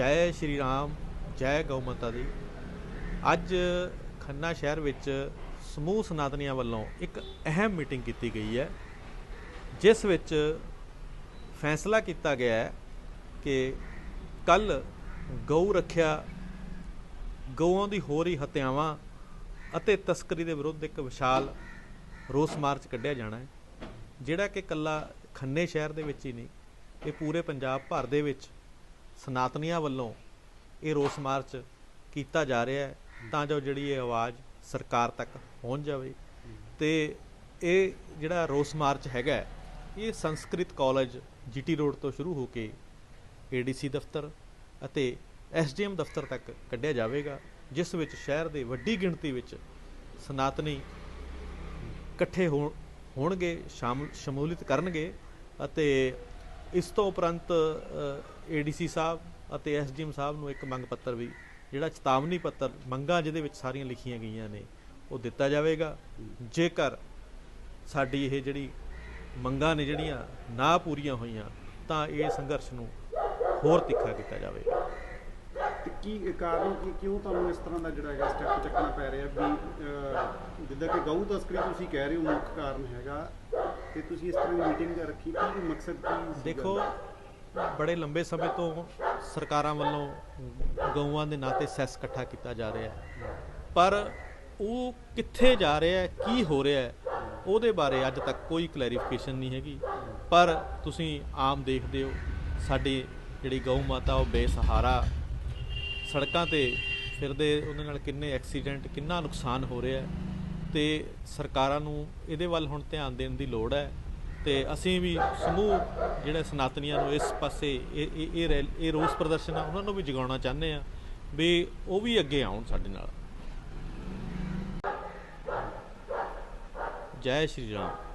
ਜੈ ਸ਼੍ਰੀ ਰਾਮ, ਜੈ ਗਊ ਮਾਤਾ ਦੀ। ਅੱਜ ਖੰਨਾ ਸ਼ਹਿਰ ਵਿੱਚ ਸਮੂਹ ਸਨਾਤਨੀਆਂ ਵੱਲੋਂ ਇੱਕ ਅਹਿਮ ਮੀਟਿੰਗ ਕੀਤੀ ਗਈ ਹੈ, ਜਿਸ ਵਿੱਚ ਫੈਸਲਾ ਕੀਤਾ ਗਿਆ ਹੈ ਕਿ ਕੱਲ ਗਊ ਰੱਖਿਆ, ਗਊਆਂ ਦੀ ਹੋ ਰਹੀ ਹੱਤਿਆਵਾਂ ਅਤੇ ਤਸਕਰੀ ਦੇ ਵਿਰੁੱਧ ਇੱਕ ਵਿਸ਼ਾਲ ਰੋਸ ਮਾਰਚ ਕੱਢਿਆ ਜਾਣਾ ਹੈ, ਜਿਹੜਾ ਕਿ ਕੱਲਾ ਖੰਨੇ ਸ਼ਹਿਰ ਦੇ ਵਿੱਚ ਹੀ ਨਹੀਂ, ਇਹ ਪੂਰੇ ਪੰਜਾਬ ਭਰ ਦੇ ਵਿੱਚ ਸਨਾਤਨੀਆਂ ਵੱਲੋਂ ਇਹ ਰੋਸ ਮਾਰਚ ਕੀਤਾ ਜਾ ਰਿਹਾ ਹੈ, ਤਾਂ ਜੋ ਜਿਹੜੀ ਇਹ ਆਵਾਜ਼ ਸਰਕਾਰ ਤੱਕ ਪਹੁੰਚ ਜਾਵੇ। ਤੇ ਇਹ ਜਿਹੜਾ ਰੋਸ ਮਾਰਚ ਹੈਗਾ ਇਹ ਸੰਸਕ੍ਰਿਤ ਕਾਲਜ ਜੀਟੀ ਰੋਡ ਤੋਂ ਸ਼ੁਰੂ ਹੋ ਕੇ ਏਡੀਸੀ ਦਫ਼ਤਰ ਅਤੇ ਐਸਡੀਐਮ ਦਫ਼ਤਰ ਤੱਕ ਕੱਢਿਆ ਜਾਵੇਗਾ, ਜਿਸ ਵਿੱਚ ਸ਼ਹਿਰ ਦੇ ਵੱਡੀ ਗਿਣਤੀ ਵਿੱਚ ਸਨਾਤਨੀ ਇਕੱਠੇ ਹੋਣ- ਹੋਣਗੇ, ਸ਼ਾਮਲ, ਸ਼ਮੂਲੀਅਤ ਕਰਨਗੇ ਅਤੇ ਇਸ ਤੋਂ ਉਪਰੰਤ ਏਡੀਸੀ ਸਾਹਿਬ ਅਤੇ ਐਸਡੀਐਮ ਸਾਹਿਬ ਨੂੰ ਇੱਕ ਮੰਗ ਪੱਤਰ ਵੀ, ਜਿਹੜਾ ਚੇਤਾਵਨੀ ਪੱਤਰ, ਮੰਗਾਂ ਜਿਹਦੇ ਵਿੱਚ ਸਾਰੀਆਂ ਲਿਖੀਆਂ ਗਈਆਂ ਨੇ, ਉਹ ਦਿੱਤਾ ਜਾਵੇਗਾ। ਜੇਕਰ ਸਾਡੀ ਇਹ ਜਿਹੜੀ ਮੰਗਾਂ ਨੇ ਜਿਹੜੀਆਂ ਨਾ ਪੂਰੀਆਂ ਹੋਈਆਂ, ਤਾਂ ਇਹ ਸੰਘਰਸ਼ ਨੂੰ ਹੋਰ ਤਿੱਖਾ ਕੀਤਾ ਜਾਵੇਗਾ। ਤੇ ਕੀ ਕਾਰਨ, ਕੀ ਕਿਉਂ ਤੁਹਾਨੂੰ ਇਸ ਤਰ੍ਹਾਂ ਦਾ ਜਿਹੜਾ ਹੈਗਾ ਸਟੈਪ ਚੱਕਣਾ ਪੈ ਰਿਹਾ ਵੀ ਜਿੱਦਾਂ ਕਿ ਗਊ ਤਸਕਰੀ ਤੁਸੀਂ ਕਹਿ ਰਹੇ ਹੋ, ਮੁੱਖ ਕਾਰਨ ਹੈਗਾ ਤੇ ਤੁਸੀਂ ਇਸ ਤਰ੍ਹਾਂ ਦੀ ਮੀਟਿੰਗ ਰੱਖੀ, ਕੀ ਮਕਸਦ ਕੀ ਦੇਖੋ, ਬੜੇ ਲੰਬੇ ਸਮੇਂ ਤੋਂ ਸਰਕਾਰਾਂ ਵੱਲੋਂ ਗਊਆਂ ਦੇ ਨਾਂ ਤੇ ਸੈਸ ਇਕੱਠਾ ਕੀਤਾ ਜਾ ਰਿਹਾ ਹੈ। ਪਰ ਉਹ ਕਿੱਥੇ ਜਾ ਰਿਹਾ ਹੈ, ਕੀ ਹੋ ਰਿਹਾ ਹੈ, ਉਹਦੇ ਬਾਰੇ ਅੱਜ ਤੱਕ ਕੋਈ ਕਲੈਰੀਫਿਕੇਸ਼ਨ ਨਹੀਂ ਹੈਗੀ। ਪਰ ਤੁਸੀਂ ਆਮ ਦੇਖਦੇ ਹੋ, ਸਾਡੀ ਜਿਹੜੀ ਗਊ ਮਾਤਾ, ਉਹ ਬੇਸਹਾਰਾ ਸੜਕਾਂ ਤੇ ਫਿਰਦੇ, ਉਹਦੇ ਨਾਲ ਕਿੰਨੇ ਐਕਸੀਡੈਂਟ ਕਿੰਨਾ ਨੁਕਸਾਨ ਹੋ ਰਿਹਾ ਹੈ। ਤੇ ਸਰਕਾਰਾਂ ਨੂੰ ਇਹਦੇ ਵੱਲ ਹੁਣ ਧਿਆਨ ਦੇਣ ਦੀ ਲੋੜ ਹੈ ਤੇ ਅਸੀਂ ਵੀ ਸਮੂਹ ਜਿਹੜੇ ਸਨਾਤਨੀਆਂ ਨੂੰ ਇਸ ਪਾਸੇ ਇਹ ਇਹ ਇਹ ਰੈਲ- ਇਹ ਰੋਸ ਪ੍ਰਦਰਸ਼ਨ ਆ, ਉਹਨਾਂ ਨੂੰ ਵੀ ਜਗਾਉਣਾ ਚਾਹੁੰਦੇ ਆ ਵੀ ਉਹ ਵੀ ਅੱਗੇ ਆਉਣ ਸਾਡੇ ਨਾਲ। ਜੈ ਸ਼੍ਰੀ ਰਾਮ।